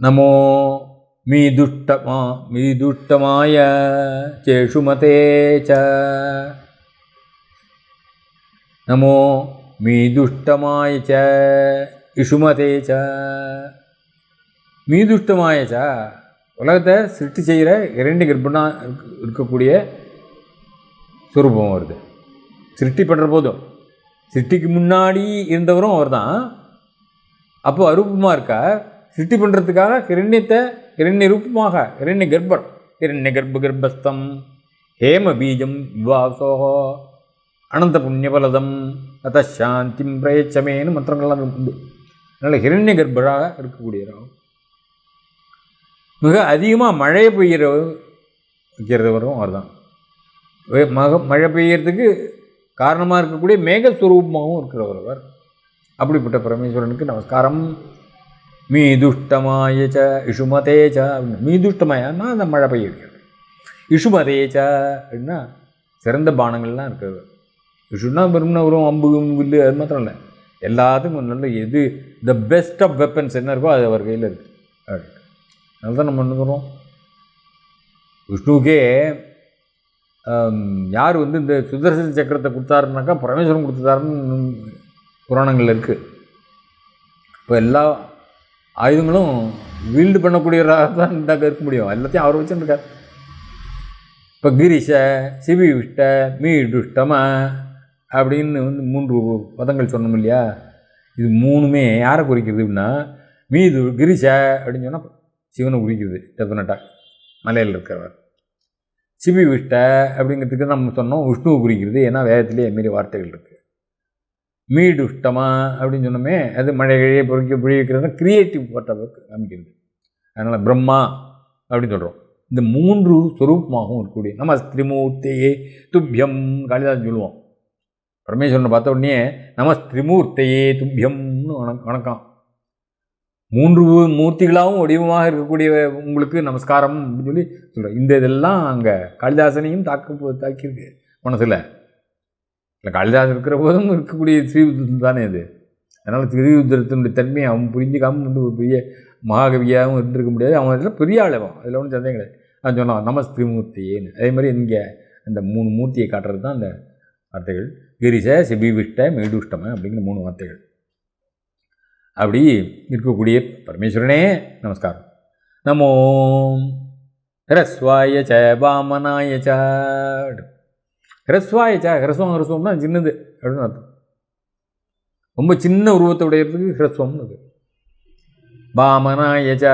நமோ மீதுஷ்டமா மீதுஷ்டமாய சேஷுமதே ச. நமோ மீதுஷ்டமாய ச இஷுமதே ச. மீதுஷ்டமாய ச உலகத்தை சிருஷ்டி செய்கிற இரண்டு கர்ப்பனா இருக்கக்கூடிய சுரூபம் வருது. சிருஷ்டி பண்ணுற போதும். சிருஷ்டிக்கு முன்னாடி இருந்தவரும் அவர் தான் அப்போது அரூபமாக இருக்கார். சிருஷ்டி பண்ணுறதுக்காக ஹிரண்யத்தை கிரண்ய ரூபமாக கிரண்ய கர்ப்பர் கிரண்ய கர்ப்ப கர்ப்பஸ்தம் ஹேம பீஜம் விவாசோகோ அனந்த புண்ணியபலதம் அத சாந்திம் பிரயச்சமேன்னு மந்திரங்கள்லாம் உண்டு. அதனால் ஹிரண்ய கர்ப்பராக இருக்கக்கூடியவராகும். மிக அதிகமாக மழை பெய்கிற வைக்கிறவரும் அவர் தான் மக மழை பெய்யறதுக்கு காரணமாக இருக்கக்கூடிய மேகஸ்வரூபமாகவும் இருக்கிறவர் அவர். அப்படிப்பட்ட பரமேஸ்வரனுக்கு நமஸ்காரம். மீதுஷ்டமாய ச இஷுமதே ச மீதுஷ்டமாயன்னா அந்த மழை பெய்ய வைக்கிறது இஷுமதே அப்படின்னா சிறந்த பானங்கள்லாம் இருக்குது. இஷுன்னா வெறும்னா வரும் அம்பு வில்லு அது மாத்திரம் இல்லை. எல்லாத்துக்கும் நல்ல எது த பெஸ்ட் ஆஃப் வெப்பன்ஸ் என்ன இருக்கோ அது அவர் கையில் இருக்குது அப்படின்னு அதனால தான் நம்ம என்ன சொல்கிறோம் விஷ்ணுவுக்கே யார் வந்து இந்த சுதர்சன சக்கரத்தை கொடுத்தாருனாக்கா பரமேஸ்வரன் கொடுத்தாருன்னு புராணங்கள் இருக்குது இப்போ எல்லா ஆயுதங்களும் வீல்டு பண்ணக்கூடியவராக தான் இருந்தாக்க இருக்க முடியும். எல்லாத்தையும் அவர் வச்சுருக்கார் இப்போ கிரிஷ சிவி விஷ்ட மீடுஷ்டம அப்படின்னு வந்து மூன்று பதங்கள் சொன்னோம் இல்லையா? இது மூணுமே யாரை குறிக்கிறது அப்படின்னா மீது கிரிஷ அப்படின்னு சொன்னால் சிவனை குறிக்கிறது டெஃபினட்டாக மலையில் இருக்கிறவர். சிவி விஷ்ட அப்படிங்கிறதுக்கு நம்ம சொன்னோம் விஷ்ணுவை குறிக்கிறது ஏன்னா வேதத்திலே மாரி வார்த்தைகள் இருக்குது மீடுஷ்டமா அப்படின்னு சொன்னோமே அது மழை கழிய பொறுக்க வைக்கிறது கிரியேட்டிவ் பார்ட்டாக காமிக்கிறது. அதனால் பிரம்மா அப்படின்னு சொல்கிறோம் இந்த மூன்று சொரூபமாகவும் இருக்கக்கூடிய நம்ம திரிமூர்த்தியே துப்பியம் காளிதாசன் சொல்லுவோம் பரமேஸ்வரனை பார்த்த உடனே நம திரிமூர்த்தையே துப்பியம்னு வணக்கம். வணக்கம் மூன்று மூர்த்திகளாகவும் வடிவமாக இருக்கக்கூடிய உங்களுக்கு நமஸ்காரம் அப்படின்னு சொல்லி சொல்கிறோம் இந்த இதெல்லாம் அங்கே காளிதாசனையும் தாக்க தாக்கியிருக்கு மனசில். இல்லை காளிதாசன் இருக்கிற போதும் இருக்கக்கூடிய ஸ்ரீயுத்தம் தானே இது அதனால் ஸ்ரீருத்ரத்தினுடைய தன்மையை அவன் புரிஞ்சுக்காமல் வந்து ஒரு பெரிய மகாகவியாகவும் இருந்திருக்க முடியாது. அவன் இதில் பெரிய ஆள் அதில் ஒன்றும் சந்தேகம் கிடையாது. அவன் சொன்னான் நம ஸ்ரீமூர்த்தியேன்னு. அதே மாதிரி இங்கே அந்த மூணு மூர்த்தியை காட்டுறது தான் அந்த வார்த்தைகள். கிரிச சிபிவிஷ்ட மேடுஷ்டம அப்படிங்கிற மூணு வார்த்தைகள். அப்படி இருக்கக்கூடிய பரமேஸ்வரனே நமஸ்காரம். நமோ ஹரஸ்வாய ச வாமனாய ச ஹரஸ்வாய ஹிரஸ்வம் ஹிரஸ்வம்னா சின்னது அப்படின்னு அர்த்தம். ரொம்ப சின்ன உருவத்தை உடையிறதுக்கு ஹிரஸ்வம்னு அது. வாமனாய ச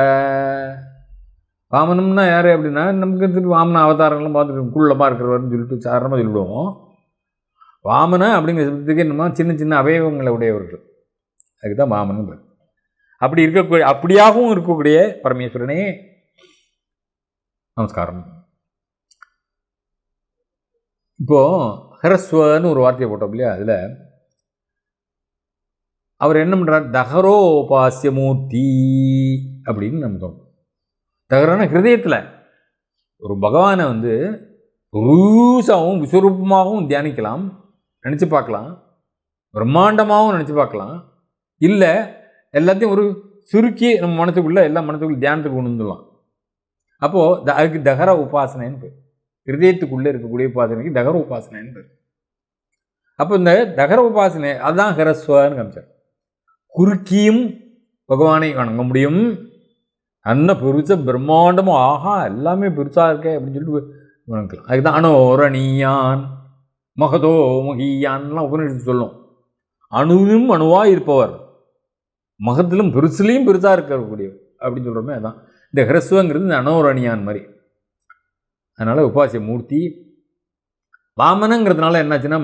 வாமனம்னா யார் அப்படின்னா நமக்கு திருப்பி வாமன அவதாரங்கள்லாம் பார்த்துட்டு குள்ளமாக இருக்கிறவர்னு சொல்லிட்டு சாதாரணமாக சொல்லிவிடுவோம். வாமன அப்படிங்கிற சப்தத்துக்கு என்னமோ சின்ன சின்ன அவயவங்களை உடையவர்கள். அதுக்கு தான் வாமனன் அப்படி இருக்கக்கூடிய அப்படியாகவும் இருக்கக்கூடிய பரமேஸ்வரனே. நமஸ்காரம். இப்போ ஹரஸ்வன்னு ஒரு வார்த்தையை போட்டோம் இல்லையா? அதில் அவர் என்ன பண்ணுறார் தகரோபாசியமூர்த்தி அப்படின்னு நம்ம தோணும் தகரான ஹிருதயத்தில் ஒரு பகவானை வந்து ரூசாகவும் விஸ்வரூபமாகவும் தியானிக்கலாம் நினச்சி பார்க்கலாம் பிரம்மாண்டமாகவும் நினச்சி பார்க்கலாம். இல்லை எல்லாத்தையும் ஒரு சுருக்கி நம்ம மனசுக்குள்ளே எல்லா மனசுக்குள்ளே தியானத்துக்கு கொண்டு வந்துடலாம். அப்போது த அதுக்கு தகர உபாசனைன்னு பேர். ஹிருதயத்துக்குள்ளே இருக்கக்கூடிய உபாசனைக்கு தகர உபாசனைன்னு பேர் அப்போ இந்த தகர உபாசனை அதுதான் ஹரஸ்வன்னு காமிச்சார். குறுக்கியும் பகவானை வணங்க முடியும். அந்த பெருச பிரம்மாண்டமும் ஆஹா எல்லாமே பெருசாக இருக்கே அப்படின்னு சொல்லிட்டு வணங்கலாம் அதுதான் அனோரணியான் மகதோ மகியான்லாம் உபநிஷத்து சொல்லும். அணுவிலும் அணுவாக இருப்பவர். மகத்திலும் பெருசுலேயும் பெருசாக இருக்கக்கூடிய அப்படின்னு சொல்கிறோமே அதான். இந்த ஹிரஸ்வங்கிறது இந்த அனோரணியான் மாதிரி. அதனால் உபாசிய மூர்த்தி. வாமனங்கிறதுனால என்னாச்சுன்னா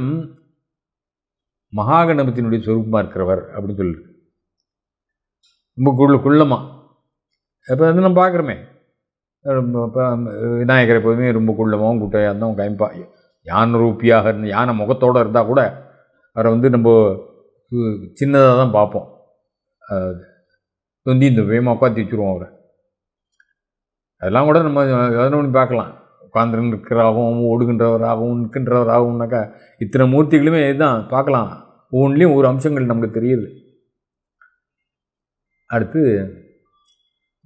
மகாகணபத்தினுடைய சொரூபமாக இருக்கிறவர் அப்படின்னு சொல்லிருக்கு. ரொம்ப குள்ள குள்ளமாக இப்போ வந்து நம்ம பார்க்குறோமே. விநாயகர் எப்போதுமே ரொம்ப குள்ளமாகவும் குட்டையாக இருந்தோம் கைம்பா யானை ரூபியாக இருந்த யானை முகத்தோடு இருந்தால் கூட அவரை வந்து நம்ம சின்னதாக தான் பார்ப்போம். தொந்தி இந்த வேகமாக உட்காந்து வச்சுருவோம் அவரை. அதெல்லாம் கூட நம்ம யோசனை பண்ணி பார்க்கலாம். உட்கார்ந்து இருக்கிறாகவும் ஓடுகின்றவராகவும் நிற்கின்றவராகவும்னாக்கா இத்தனை மூர்த்திகளுமே இதுதான். பார்க்கலாம். ஒவ்வொன்றிலையும் ஒரு அம்சங்கள் நமக்கு தெரியுது. அடுத்து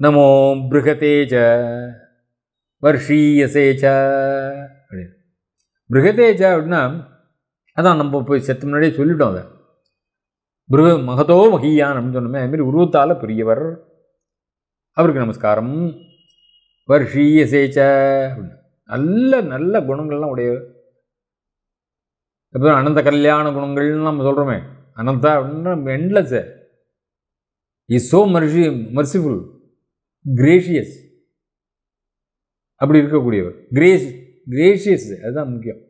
நமோ பிருகதேஜ வர்ஷீயசேச்ச அப்படின்னு பிருகதேஜ அப்படின்னா அதான் நம்ம போய் செத்து முன்னாடியே சொல்லிட்டோம் அதை. பிருக மகதோ மகியான் அப்படின்னு சொன்னோமே அதுமாரி உருவத்தால் பெரியவர். அவருக்கு நமஸ்காரம். வர்ஷீயசேச்ச அப்படின்னு. நல்ல நல்ல குணங்கள்லாம் உடையவர் இப்போ அனந்த கல்யாண குணங்கள்னு நம்ம சொல்கிறோமே அனந்தா அப்படின்னா endless is so mercy merciful gracious அப்படி இருக்கக்கூடியவர். கிரேஸ் கிரேஷியஸ் அதுதான் முக்கியம்.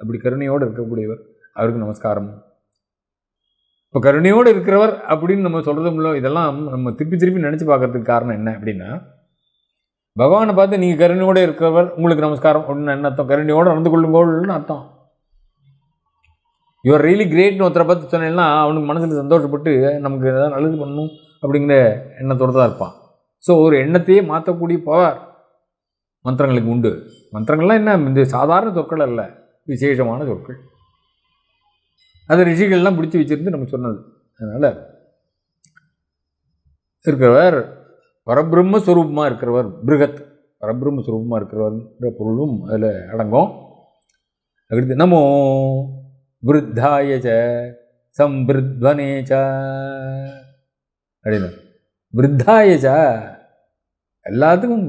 அப்படி கருணையோடு இருக்கக்கூடியவர் அவருக்கு நமஸ்காரம். இப்போ கருணையோடு இருக்கிறவர் அப்படின்னு நம்ம சொல்கிறதும் இல்லை இதெல்லாம் நம்ம திருப்பி திருப்பி நினச்சி பார்க்குறதுக்கு காரணம் என்ன அப்படின்னா பகவானை பார்த்து நீங்கள் கருணையோடு இருக்கிறவர் உங்களுக்கு நமஸ்காரம் அப்படின்னு என்ன அர்த்தம்? கருணையோடு நடந்து கொள்ளுங்கோள்னு அர்த்தம். யுவர் ரியலி கிரேட்னு ஒருத்தரை பார்த்து சொன்னேன்னா அவனுக்கு மனசில் சந்தோஷப்பட்டு நமக்கு ஏதாவது நல்லது பண்ணணும் அப்படிங்கிற எண்ணத்தோடு தான் இருப்பான். ஸோ ஒரு எண்ணத்தையே மாற்றக்கூடிய பவர் மந்திரங்களுக்கு உண்டு. மந்திரங்கள்லாம் என்ன? இந்த சாதாரண சொற்கள் அல்ல. விசேஷமான சொற்கள். அது ரிஷிகள்லாம் பிடிச்சி வச்சுருந்து நம்ம சொன்னது. அதனால் இருக்கிறவர் பரபிரம்மஸ்வரூபமாக இருக்கிறவர் பிருகத். பரபிரம்மஸ்வரூபமாக இருக்கிறவர்ன்ற பொருளும் அதில் அடங்கும். அடுத்து நமோ விருத்தாய ச சம்பிருத்வனே ச. அப்படின்னு விருத்தாய ச எல்லாத்துக்கும்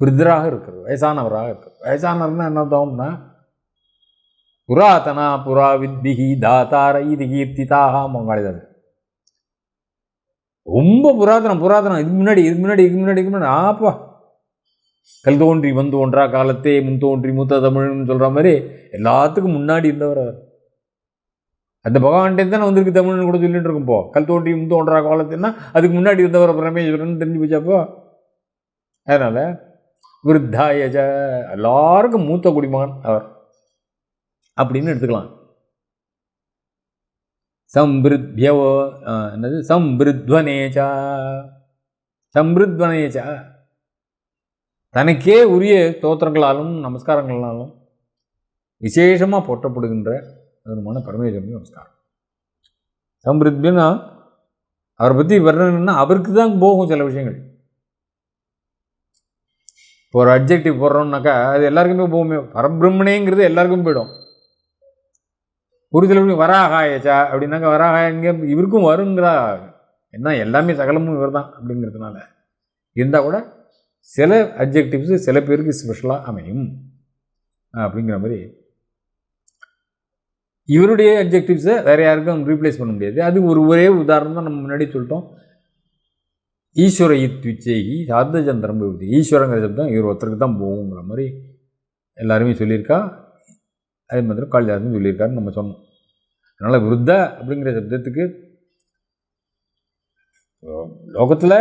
விருத்தராக இருக்கிறது வயசானவராக இருக்கிறது வயசானவர்னா என்ன தோம்னா புராதனா புரா வித்பிகி தாத்தார இது கீர்த்திதாக மங்காளிதான் ரொம்ப புராதனம் புராதனம். இதுக்கு முன்னாடி இதுக்கு முன்னாடி இதுக்கு முன்னாடி இதுக்கு முன்னாடி. ஆப்பா. கல் தோன்றி வந்து ஒன்றா காலத்தே முன் தோன்றி மூத்த தமிழ்னு சொல்கிற மாதிரி எல்லாத்துக்கும் முன்னாடி இருந்தவர் அவர். அந்த பகவான்கிட்ட தானே வந்திருக்கு தமிழ்னு கூட சொல்லிட்டு இருக்கும்போ கல் தோன்றி முன் தோன்றா காலத்துன்னா அதுக்கு முன்னாடி இருந்தவர் பிரமேஸ்வரன் தெரிஞ்சு போச்சாப்போ அதனால் விருத்தாயஜ எல்லாருக்கும் மூத்த குடிமகன் அவர். அப்படின்னு எடுத்துக்கலாம். சம்பிருத்யவோ என்னது? சம்பிருத்வனேச்சா சம்பிருத்வனேச்சா தனக்கே உரிய தோத்திரங்களாலும் நமஸ்காரங்களாலும் விசேஷமாக போற்றப்படுகின்ற அதனுமான பரமேஸ்வரன் நமஸ்காரம். சம்பிருத்யனா அவரை பற்றி வர்றதுன்னா அவருக்கு தான் போகும் சில விஷயங்கள். இப்போ ஒரு அப்ஜெக்டிவ் போடுறோம்னாக்கா அது எல்லாருக்குமே போகுமே. பரபிரம்மனேங்கிறது எல்லாருக்கும் போயிடும். ஒரு சில வராகாயச்சா? அப்படின்னாங்க வராகாய இங்கே இவருக்கும் வருங்கிறா. என்ன எல்லாமே சகலமும் இவர் தான் அப்படிங்கிறதுனால. இருந்தால் கூட சில அப்ஜெக்டிவ்ஸ் சில பேருக்கு ஸ்பெஷலாக அமையும். அப்படிங்கிற மாதிரி இவருடைய அப்ஜெக்டிவ்ஸை வேறு யாருக்கும் ரீப்ளேஸ் பண்ண முடியாது. அது ஒரு ஒரே உதாரணம் தான் நம்ம முன்னாடி சொல்லிட்டோம். ஈஸ்வர இத்விச்சேகி சார்த்தச்சந்திரம் விபூதி. ஈஸ்வரங்கிற சப்தம் இவர் ஒருத்தருக்கு தான் போகுங்கிற மாதிரி எல்லாருமே சொல்லியிருக்கா. அதே மாதிரி காளிதாசன் சொல்லியிருக்காருன்னு நம்ம சொன்னோம். அதனால் விருத்தா அப்படிங்கிற சப்தத்துக்கு லோகத்தில்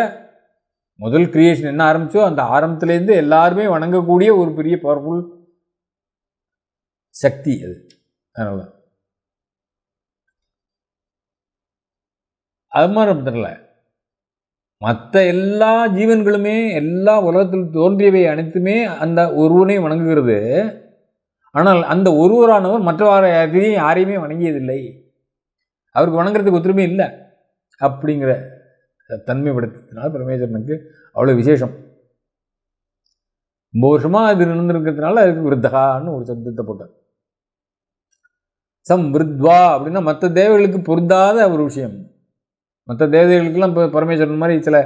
முதல் கிரியேஷன் என்ன ஆரம்பிச்சோ அந்த ஆரம்பத்துலேருந்து எல்லாருமே வணங்கக்கூடிய ஒரு பெரிய பவர்ஃபுல் சக்தி அது. அதனால அது மாதிரி தெரியல மற்ற எல்லா ஜீவன்களுமே எல்லா உலகத்தில் தோன்றியவை அனைத்துமே அந்த ஒருவனை வணங்குகிறது. ஆனால் அந்த ஒருவரானவர் மற்றவர யாரையும் யாரையுமே வணங்கியதில்லை. அவருக்கு வணங்குறதுக்கு ஒத்துருமே இல்லை. அப்படிங்கிற தன்மைப்படுத்தினால் பரமேஸ்வரனுக்கு அவ்வளோ விசேஷம். ரொம்ப வருஷமாக இது இருந்திருக்கிறதுனால அதுக்கு விருத்தகான்னு ஒரு சப்தத்தை போட்டார். சம் விருத்வா அப்படின்னா மற்ற தேவைகளுக்கு பொருந்தாத ஒரு விஷயம். மற்ற தேவதைகளுக்கெல்லாம் இப்போ பரமேஸ்வரன் மாதிரி சில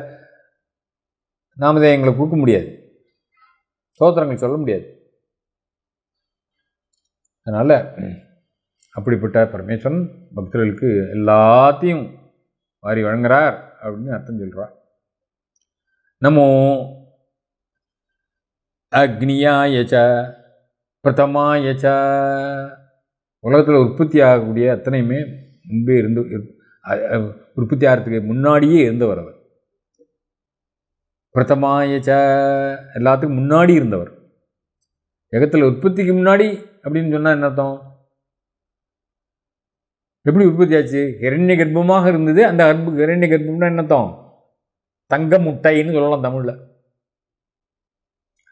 நாமதேயங்களை கொடுக்க முடியாது. சோத்திரங்கள் சொல்ல முடியாது. அதனால் அப்படிப்பட்ட பரமேஸ்வரன் பக்தர்களுக்கு எல்லாத்தையும் வாரி வழங்குறார் அப்படின்னு அர்த்தம் சொல்கிறார் நமோ அக்னியாயச்ச பிரதமாயச்ச உலகத்தில் உற்பத்தி ஆகக்கூடிய அத்தனையுமே முன்பே இருந்து உற்பத்தி ஆகிறதுக்கு முன்னாடியே இருந்தவர் அவர். பிரதமாயச்ச எல்லாத்துக்கும் முன்னாடி இருந்தவர். ஜகத்தில் உற்பத்திக்கு முன்னாடி அப்படின்னு சொன்னால் என்ன அர்த்தம்? எப்படி உற்பத்தி ஆச்சு? இரண்ய கர்ப்பமாக இருந்தது. அந்த கர்ப்பு இரண்ய கர்ப்பம்னா என்ன அர்த்தம்? தங்க முட்டைன்னு சொல்லலாம் தமிழில்.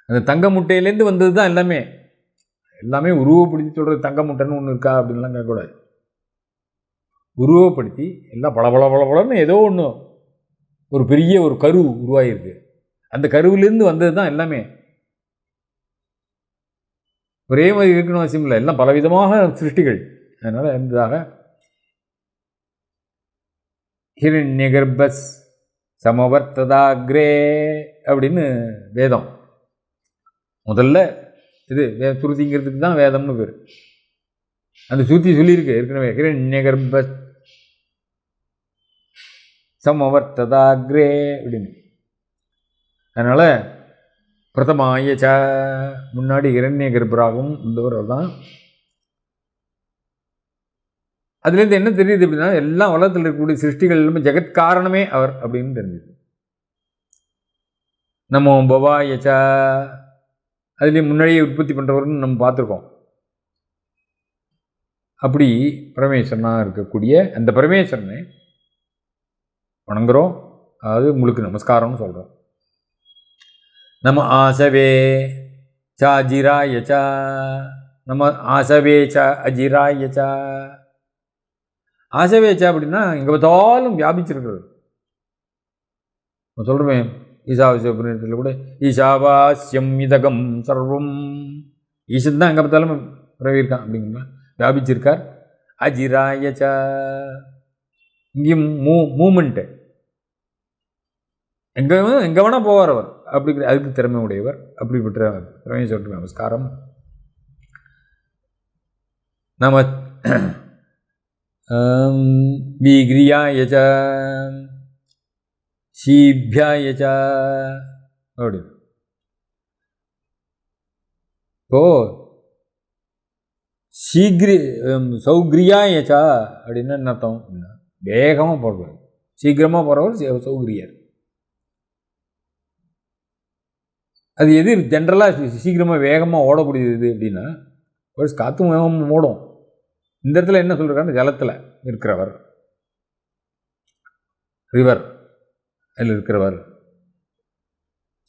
அந்த தங்க முட்டையிலேருந்து வந்தது தான் எல்லாமே. எல்லாமே உருவப்படுத்தி சொல்கிறது தங்க முட்டைன்னு ஒன்று இருக்கா அப்படின்லாம் கேட்கக்கூடாது. உருவப்படுத்தி எல்லாம் பல பல பல பலன்னு ஏதோ ஒன்று ஒரு பெரிய ஒரு கரு உருவாகிருக்கு அந்த கருவிலேருந்து வந்தது தான் எல்லாமே. ஒரே மாதிரி இருக்கணும் அவசியம் இல்லை எல்லாம் பலவிதமாக சிருஷ்டிகள். அதனால் இருந்ததாக ஹிரண்யகர்பஸ் சமவர்த்ததாக்ரே அப்படின்னு வேதம். முதல்ல இது வே சுருதிங்கிறதுக்கு தான் வேதம்னு பேர். அந்த சுருதி சொல்லியிருக்கு ஏற்கனவே. ஹிரண்யகர்ப சமவர்த்ததாக்ரே அப்படின்னு. அதனால் பிரதமாயச்ச முன்னாடி இரண்ய கர்ப்பராகவும் இருந்தவர் தான் அதுலேருந்து என்ன தெரியுது அப்படின்னா எல்லா உலகத்தில் இருக்கக்கூடிய சிருஷ்டிகள் எல்லாமே ஜெகத் காரணமே அவர் அப்படின்னு தெரிஞ்சுது. நம்ம பவாயச்சா அதுலேயும் முன்னாடியே உற்பத்தி பண்ணுறவர்னு நம்ம பார்த்துருக்கோம். அப்படி பரமேஸ்வரனாக இருக்கக்கூடிய அந்த பரமேஸ்வரனை வணங்குறோம். அதாவது உங்களுக்கு நமஸ்காரம்னு சொல்கிறோம் நம்ம ஆசவே ச அஜிராய ச. நம்ம ஆசவே ச அஜிராய ச. ஆசவே ச அப்படின்னா எங்கே பார்த்தாலும் வியாபிச்சிருக்கிறது. நம்ம சொல்கிறோமே ஈசாவாசியத்தில் கூட ஈசாவாஸ்யம் இதகம் சர்வம். ஈசன் தான் எங்கே பார்த்தாலும் பிறவிருக்கான் அப்படிங்களா வியாபிச்சிருக்கார். அஜிராய ச. இங்கேயும் மூ மூமெண்ட்டு. எங்கே எங்கே வேணால் போவார் அவர். அப்படி அதுக்கு திறமை உடையவர் அப்படிப்பட்ட பரமேஸ்வரருக்கு நமஸ்காரம். நம விகிரியாய ச சீபியாய அப்படி. இப்போ சீக்கிரி சௌக்ரியாய ச அப்படின்னா என்ன அர்த்தம் வேகமாக போடுவார் சீக்கிரமாக போகிறவர் சௌகிரியர். அது எது? ஜென்ரலாக சீக்கிரமாக வேகமாக ஓடக்கூடியது இது அப்படின்னா ஒரு காற்றும் வேகமாக ஓடும். இந்த இடத்துல என்ன சொல்கிறாங்க ஜலத்தில் இருக்கிறவர். ரிவர் அதில் இருக்கிறவர்.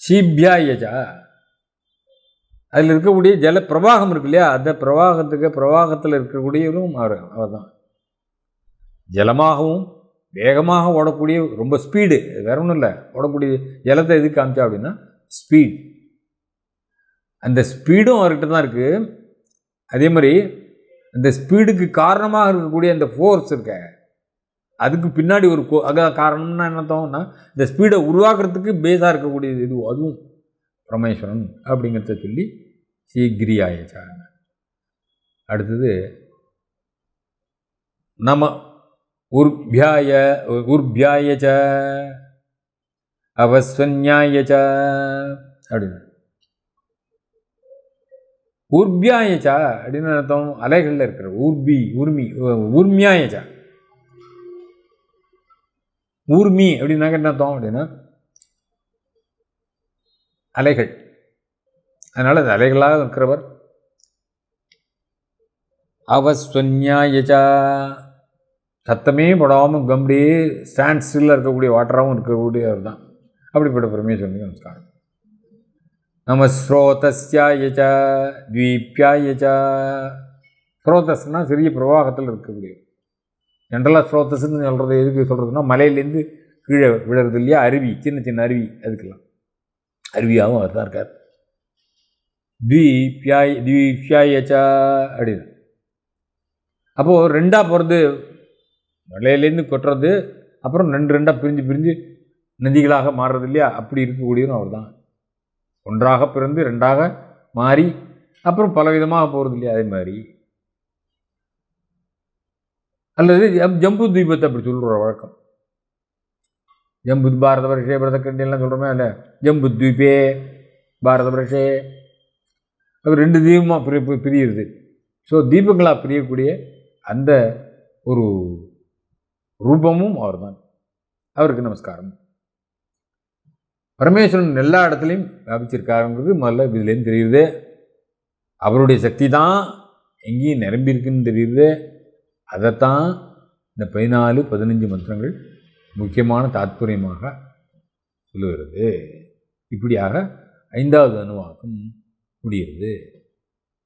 சீப்யாயஜா. அதில் இருக்கக்கூடிய ஜல பிரவாகம் இருக்கு இல்லையா? அந்த பிரவாகத்துக்கு பிரவாகத்தில் இருக்கக்கூடியவரும் அவர் அவர் தான் ஜலமாகவும் வேகமாக ஓடக்கூடிய ரொம்ப ஸ்பீடு வேற ஒன்றும் இல்லை. ஓடக்கூடிய ஜலத்தை எதுக்கு காமிச்சா அப்படின்னா ஸ்பீட் அந்த ஸ்பீடும் அவர்கிட்ட தான் இருக்குது அதே மாதிரி அந்த ஸ்பீடுக்கு காரணமாக இருக்கக்கூடிய அந்த ஃபோர்ஸ் இருக்க அதுக்கு பின்னாடி ஒரு கோ அதான் காரணம்னா என்ன அர்த்தம்னா இந்த ஸ்பீடை உருவாக்குறதுக்கு பேஸாக இருக்கக்கூடியது இது அதுவும் பரமேஸ்வரன் அப்படிங்கிறத சொல்லி சீக்கிரியாயச்சாங்க அடுத்தது நம உர்பியாய உர்பியாயச்ச ச ச அப்படின்னு. ஊர்பியாயச்சா அப்படின்னு அர்த்தம் அலைகளில் இருக்கிற ஊர்பி ஊர்மி ஊர்மியாயச்சா. ஊர்மி அப்படின்னாக்க என்ன அர்த்தம் அப்படின்னா அலைகள். அதனால் அது அலைகளாக இருக்கிறவர். அவஸ்வன்யாயச்சா. சத்தமே போடாமல் கம்படியே ஸ்டாண்ட் ஸ்டில்லாக இருக்கக்கூடிய வாட்டராகவும் இருக்கக்கூடியவர் தான். அப்படிப்பட்ட பரமேஸ்வரனுக்கு நமஸ்காரம். நம்ம ஸ்ரோதஸ்யாய ச த்வீப்யாய ச. ஸ்ரோதஸ்னா சிறிய பிரவாகத்தில் இருக்கக்கூடியது ஜென்ரலாக ஸ்ரோதஸ்ன்னு சொல்கிறது எதுக்கு சொல்கிறதுனா மலையிலேருந்து கீழே விழுறது இல்லையா? அருவி சின்ன சின்ன அருவி அதுக்கெல்லாம். அருவியாகவும் அவர் தான் இருக்கார். த்வீப்யாய் த்வீப்யாய அப்படின்னு. அப்போது ரெண்டாக போகிறது மலையிலேருந்து கொட்டுறது அப்புறம் ரெண்டு ரெண்டாக பிரிஞ்சு பிரிஞ்சு நதிகளாக மாறுறது இல்லையா? அப்படி இருக்கக்கூடியதும் அவர் தான். ஒன்றாக பிறந்து ரெண்டாக மாறி அப்புறம் பலவிதமாக போகிறது இல்லையா? அதே மாதிரி. அல்லது ஜம்பு தீபத்தை அப்படி சொல்கிற வழக்கம். ஜம்பு பாரத வருஷே பிரதக்கண்டியெல்லாம் சொல்கிறோமே இல்லை ஜம்பு தீபே பாரத வருஷே அது ரெண்டு தீபமாக பிரி பிரியுது ஸோ தீபங்களாக பிரியக்கூடிய அந்த ஒரு ரூபமும் அவர்தான். அவருக்கு நமஸ்காரம். பரமேஸ்வரன் எல்லா இடத்துலையும் வியாபிச்சிருக்காருங்கிறது முதல்ல இதுலேருந்து தெரியுது. அவருடைய சக்தி தான் எங்கேயும் நிரம்பியிருக்குன்னு தெரியுது. அதைத்தான் இந்த பதினாலு பதினஞ்சு மந்திரங்கள் முக்கியமான தாத்பரியமாக சொல்லுகிறது. இப்படியாக ஐந்தாவது அணுவாக்கம் முடிகிறது.